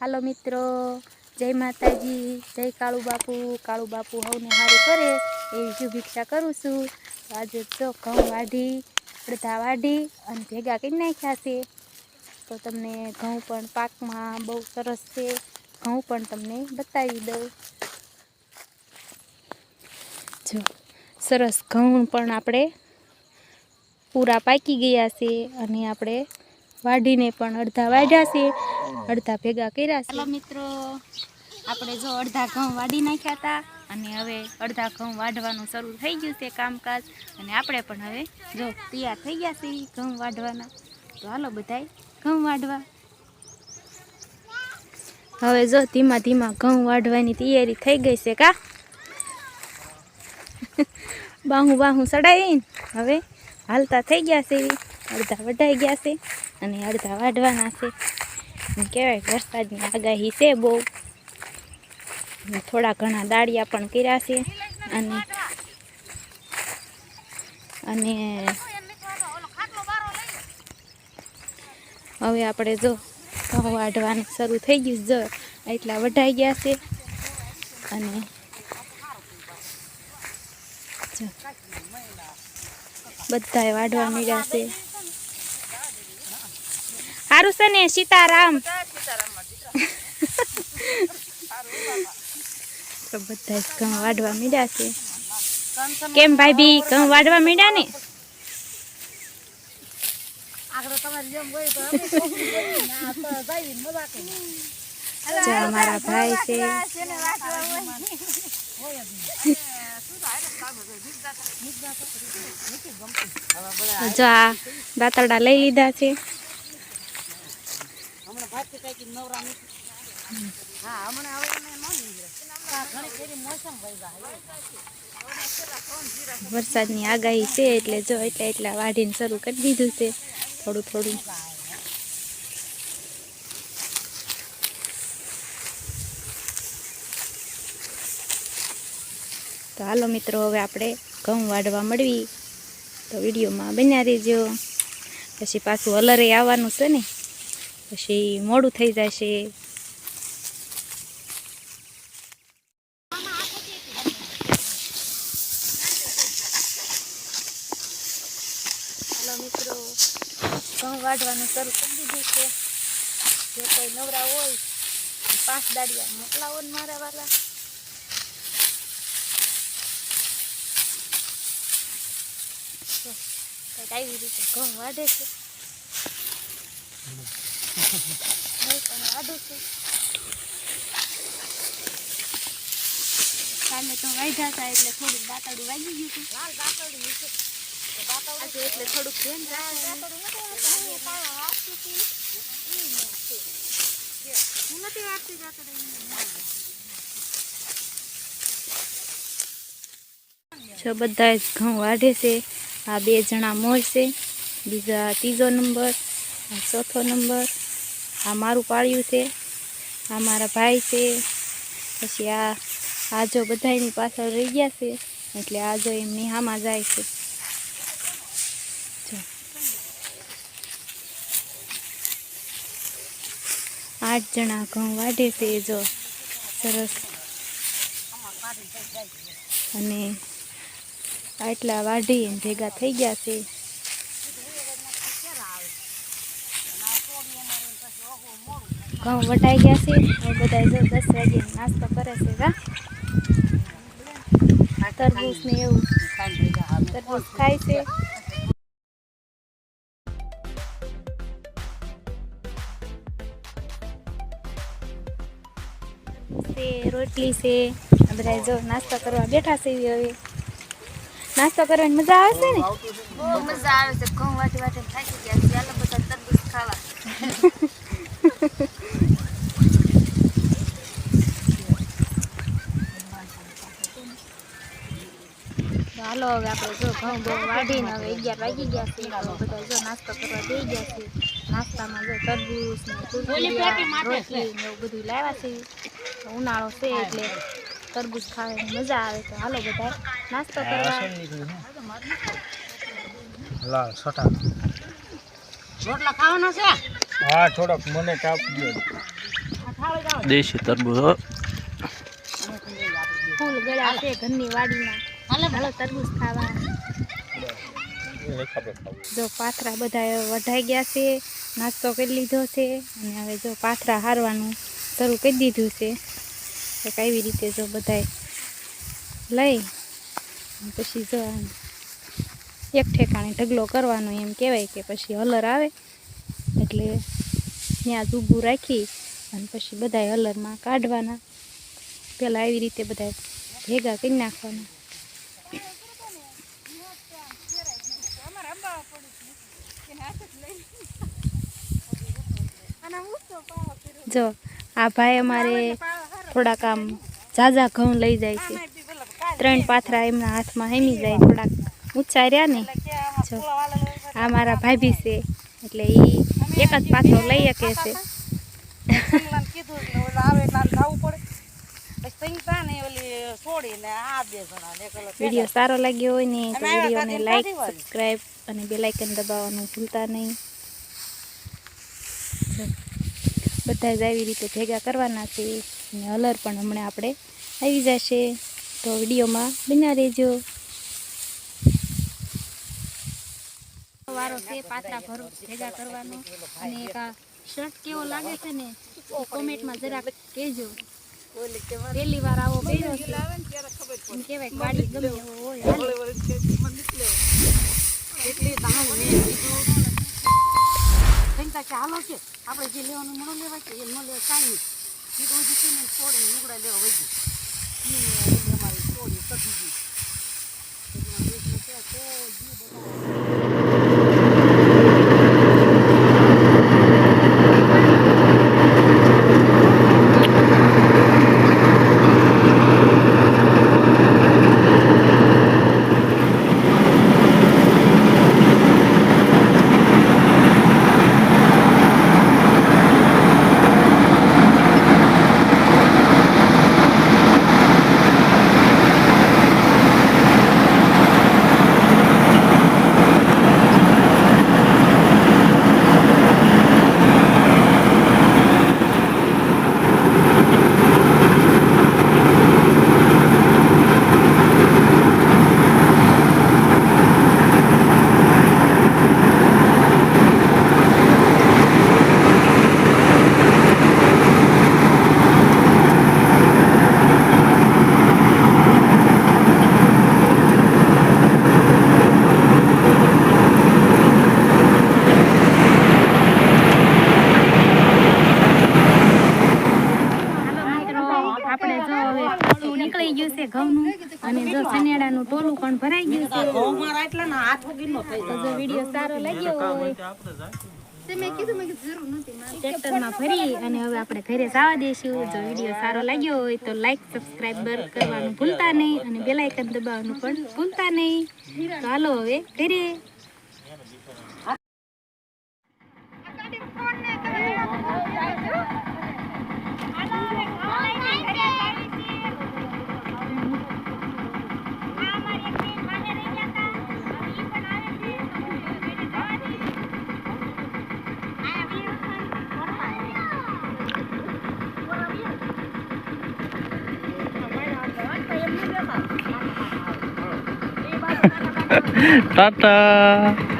હાલો મિત્રો, જય માતાજી, જય કાળુ બાપુ કાળુ બાપુ હવને હારું કરે એવી શુભેચ્છા કરું છું. આજે જો ઘઉં વાઢી, અડધા વાઢી અને ભેગા કરી નાખ્યા છે. તો તમને ઘઉં પણ પાકમાં બહુ સરસ છે. ઘઉં પણ તમને બતાવી દઉં. જો, સરસ ઘઉં પણ આપણે પૂરા પાકી ગયા છે અને આપણે વાઢીને પણ અડધા વાઢ્યા છે. અડધા ભેગા કર્યા છે. મિત્રો આપણે જો અડધા ઘઉં વાડી નાખ્યા હતા અને હવે અડધા ઘઉં વાઢવાનું શરૂ થઈ ગયું છે કામકાજ. અને આપણે પણ હવે જો તૈયાર થઈ ગયા છે ઘઉં વાઢવાના. તો હાલો બધાય ઘઉં વાઢવા. હવે જો ધીમા ધીમા ઘઉં વાઢવાની તૈયારી થઈ ગઈ છે કા? બાહું બાહું ચડાવીને હવે હાલતા થઈ ગયા છે. અડધા વઢાઈ ગયા છે અને અડધા વાઢવાના છે. કહેવાય વરસાદની આગાહી છે બહુ. થોડા ઘણા દાળિયા પણ કર્યા છે અને અને હવે આપણે જો ઘઉં વાઢવાનું શરૂ થઈ ગયું જો એટલા વઢાઈ ગયા છે. અને બધાએ વાઢવા મળ્યા છે. સારું છે ને સીતારામ બધા ઘઉં વાઢવા મીડ્યા છે. કેમ ભાઈ બી ઘઉં વાઢવા મીડ્યા ને? અમારા ભાઈ છે. જો આ દાતરડા લઈ લીધા છે. વરસાદની આગાહી છે એટલે જો એટલા એટલા વાઢીને શરૂ કરી દીધું છે. થોડું થોડું. તો હાલો મિત્રો હવે આપણે ઘઉં વાઢવા મળવી. તો વિડીયોમાં બન્યા રહેજો. પછી પાછું અલરે આવવાનું છે ને. પછી મોડું થઈ જશે. મિત્રો, ઘઉં વાઢવાનું શરૂ કરી દીધું છે. જો નવરા હોય પાંચ દાડિયા મોકલાવો ને મારા વાલા. આવી રીતે ઘઉં વાઢું છું. કાલે તો વાઢ્યા હતા એટલે થોડુંક દાંતરડું વાગી ગયું હતું લાલ દાંતરડું આજે એટલે થોડુંક ધ્યાન રાખવાનું હું નથી વાગતી દાંતરડું જો બધા જ ઘઉં વાઢે છે. આ બે જણા મોર છે. બીજા ત્રીજો નંબર, આ ચોથો નંબર. આ મારું પાળ્યું છે, આ મારા ભાઈ છે, પછી આ આજો બધાની પાછળ રહી ગયા છે, એટલે આજો એમની હામાં જાય છે. આઠ જણા ઘઉં વાઢે છે જો. સરસ. અને આટલા વાઢી ભેગા થઈ ગયા છે. ઘઉં વટાઈ ગયા છે. હવે બધા જો દસ વાગે નાસ્તો કરે છે ગા તરબૂચ ને એવું. તરબૂચ ખાય છે. રોટલી છે. બધા જો નાસ્તો કરવા બેઠા છે હવે. નાસ્તો કરવાની મજા આવે છે ને? બહુ મજા આવે છે. ઘઉં વાટી વાટી થાકી ગયા છે ચાલો બધા તરબૂચ ખાવા. હાલો હવે આપણે જો ઘઉં બહુ વાઢીને હવે અગિયાર વાગી ગયા છે. બધા જો નાસ્તો કરવા દઈ ગયા છે. નાસ્તામાં જો તરબૂચ ને કુરકુરિયા રોટલી ને એવું બધું લાવ્યા છે. ઉનાળો છે એટલે તરબૂચ ખાવાની મજા આવે. તો હાલો બધા નાસ્તો કરવા. લાલ છોટા. રોટલા ખાવાના છે? હા થોડોક મને કાપ દો દેશી તરબૂચ ફૂલ ગળ્યા છે ઘરની વાડીમાં. હાલો. તરબૂચ ખાવા. જો પાથરા બધા વઢાઈ ગયા છે નાસ્તો કરી લીધો છે અને હવે જો પાથરા હારવાનું શરૂ કરી દીધું છે. તો કેવી રીતે જો બધાએ લઈ પછી જો એક ઠેકાણે ઢગલો કરવાનો એમ કહેવાય કે પછી હલર આવે. એટલે ત્યાં જ ઊભું રાખી અને પછી બધાય હલરમાં કાઢવાના. પહેલાં આવી રીતે બધા ભેગા કરી નાખવાના. જો, આ ભાઈ અમારે થોડાક આમ ઝાઝા ઘઉં લઈ જાય છે. ત્રણ પાથરા એમના હાથમાં હેમી જાય, થોડાક ઊંચા રહ્યા ને. જો, આ મારા ભાભી છે, એટલે એ એક જ પાછો લઈ શકે છે. કીધું આવે એટલે પડે. વીડિયો સારો લાગ્યો હોય ને તો વિડીયોને લાઈક સબસ્ક્રાઈબ અને બેલ આઇકન દબાવવાનું ભૂલતા નહીં. બધા જ આવી રીતે ભેગા કરવાના છે અને અલર પણ હમણાં આપણે આવી જશે. તો વિડીયોમાં બન્યા રહેજો. વારો છે પાત્રા ભર ભેગા કરવાનો. અને એક શર્ટ કેવો લાગે છે ને કોમેન્ટમાં જરાક કહેજો. પહેલી વાર આવો પહેર્યો છે. એમ કહેવાય કે વાડી ગમે એવો હોય. હાલે. એટલી મેં કીધું. તઈ ચાલો કે આપણે જે લેવાનું મળો લેવાય છે, એ ન લેવા કાંઈ નહીં. કીધું હજી છે ને, છોડીને લુગડા લેવા વહી ગઈ ઈ ને ઓલી અમારી છોડી કઢી ગઈ એટલે દેશમાં છે તો જી બધા હાલો મિત્રો આપણે જો હવે ટોલું નીકળી ગયું છે ઘઉંનું અને જો સનેડાનું ટોલું પણ ભરાઈ ગયું છે. અમારા એટલા ના હાથ વગીનો થઈ તો જો વીડિયો સારો લાગ્યો હોય ટ્રેક્ટરમાં ભરી અને હવે આપણે ઘરે જવા દઈશું જો વીડિયો સારો લાગ્યો હોય તો લાઈક સબસ્ક્રાઈબર કરવાનું ભૂલતા નહીં અને બેલ આઇકન દબાવવાનું પણ ભૂલતા નહીં. તો હાલો હવે ઘરે. Tata.